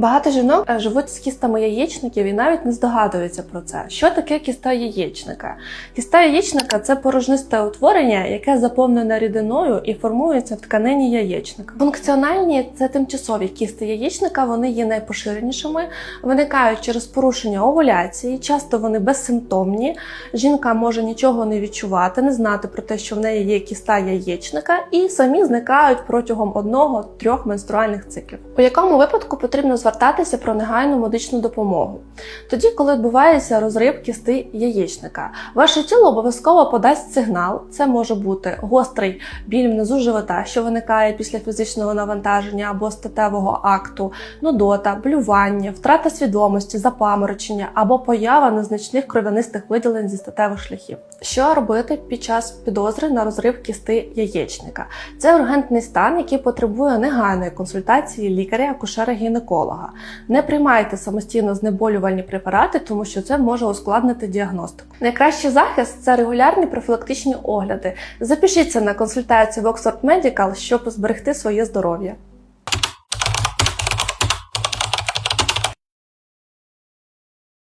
Багато жінок е, живуть з кістами яєчників і навіть не здогадуються про це. Що таке кіста яєчника? Кіста яєчника це порожнисте утворення, яке заповнене рідиною і формується в тканині яєчника. Функціональні це тимчасові кісти яєчника, вони є найпоширенішими, виникають через порушення овуляції. Часто вони безсимптомні. Жінка може нічого не відчувати, не знати про те, що в неї є кіста яєчника, і самі зникають протягом одного-трьох менструальних циклів. У якому випадку потрібно звертатися про негайну медичну допомогу? Тоді, коли відбувається розрив кісти яєчника, ваше тіло обов'язково подасть сигнал. Це може бути гострий біль внизу живота, що виникає після фізичного навантаження або статевого акту, нудота, блювання, втрата свідомості, запаморочення або поява незначних кров'янистих виділень зі статевих шляхів. Що робити під час підозри на розрив кісти яєчника? Це ургентний стан, який потребує негайної консультації лікаря-акушера-гінеколога. Не приймайте самостійно знеболювальні препарати, тому що це може ускладнити діагностику. Найкращий захист це регулярні профілактичні огляди. Запишіться на консультацію в Oxford Medical, щоб зберегти своє здоров'я.